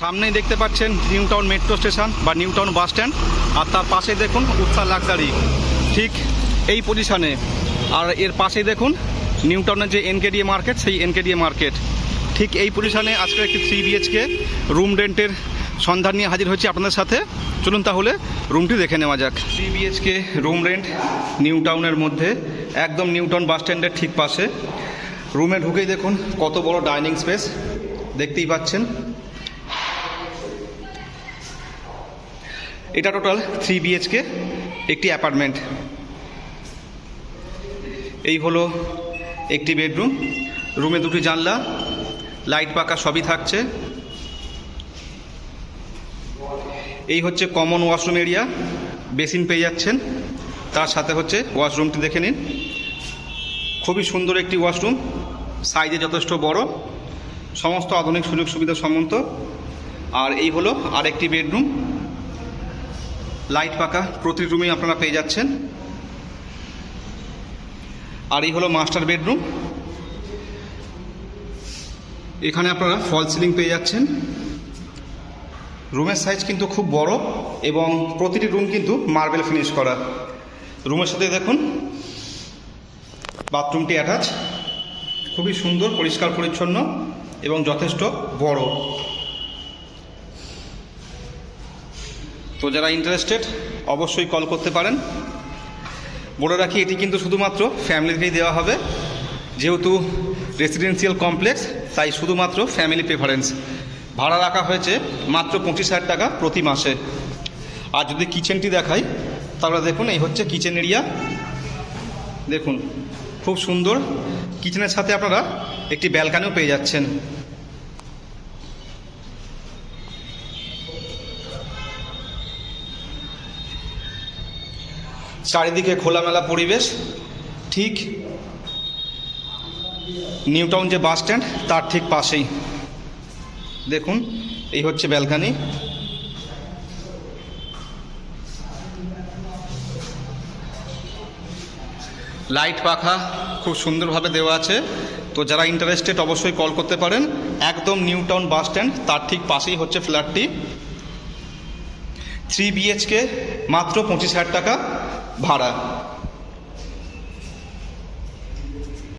সামনেই দেখতে পাচ্ছেন নিউ টাউন মেট্রো স্টেশন বা নিউ টাউন বাস স্ট্যান্ড। আর তার পাশে দেখুন উত্তাল লাক্সারি। ঠিক এই পজিশনে আর এর পাশেই দেখুন নিউ টাউনের যে এনকেডিএ মার্কেট সেই এনকেডিএ মার্কেট ঠিক এই পজিশনে আজকের একটি থ্রি বিএচকে রুম রেন্টের সন্ধান নিয়ে হাজির হচ্ছে আপনাদের সাথে। চলুন তাহলে রুমটি দেখে নেওয়া যাক। Three BHK room rent new টাউনের মধ্যে, একদম নিউ টাউন বাস স্ট্যান্ডের ঠিক পাশে। রুমে ঢুকেই দেখুন কত বড় ডাইনিং স্পেস দেখতেই পাচ্ছেন। এটা টোটাল থ্রি বিএচকে একটি অ্যাপার্টমেন্ট এই হলো একটি বেডরুম রুমে দুটি জানলা লাইট পাকা সবই থাকছে। এই হচ্ছে কমন ওয়াশরুম এরিয়া বেসিন পেয়ে যাচ্ছেন। তার সাথে হচ্ছে ওয়াশরুমটি দেখে নিন। খুবই সুন্দর একটি ওয়াশরুম সাইজে যথেষ্ট বড়, সমস্ত আধুনিক সুযোগ সুবিধা সম্মত। আর এই হলো আরেকটি বেডরুম লাইট পাকা, প্রতি রুমেই আপনারা পেয়ে যাচ্ছেন। আর এই হলো মাস্টার বেডরুম এখানে আপনারা ফল সিলিং পেয়ে যাচ্ছেন। রুমের সাইজ কিন্তু খুব বড় এবং প্রতিটি রুম কিন্তু মার্বেল ফিনিশ করা। রুমের সাথে দেখুন বাথরুমটি অ্যাটাচ খুবই সুন্দর, পরিষ্কার, পরিচ্ছন্ন এবং যথেষ্ট বড়। তো যারা ইন্টারেস্টেড অবশ্যই কল করতে পারেন। বলে রাখি, এটি কিন্তু শুধুমাত্র ফ্যামিলিকেই দেওয়া হবে। যেহেতু রেসিডেন্সিয়াল কমপ্লেক্স তাই শুধুমাত্র ফ্যামিলি প্রেফারেন্স ভাড়া রাখা হয়েছে মাত্র পঁচিশ হাজার টাকা প্রতি মাসে। আর যদি কিচেনটি দেখাই, তাহলে দেখুন, এই হচ্ছে কিচেন এরিয়া দেখুন, খুব সুন্দর। কিচেনের সাথে আপনারা একটি ব্যালকানিও পেয়ে যাচ্ছেন। চারিদিকে খোলামেলা পরিবেশ। ঠিক নিউ টাউন যে বাস স্ট্যান্ড, তার ঠিক পাশেই। দেখুন, এই হচ্ছে ব্যালকানি। লাইট পাখা খুব সুন্দরভাবে দেওয়া আছে। তো যারা ইন্টারেস্টেড অবশ্যই কল করতে পারেন। একদম নিউ টাউন বাস স্ট্যান্ড, তার ঠিক পাশেই হচ্ছে ফ্ল্যাটটি থ্রি বিএচকে মাত্র পঁচিশ হাজার টাকা। ভাড়া।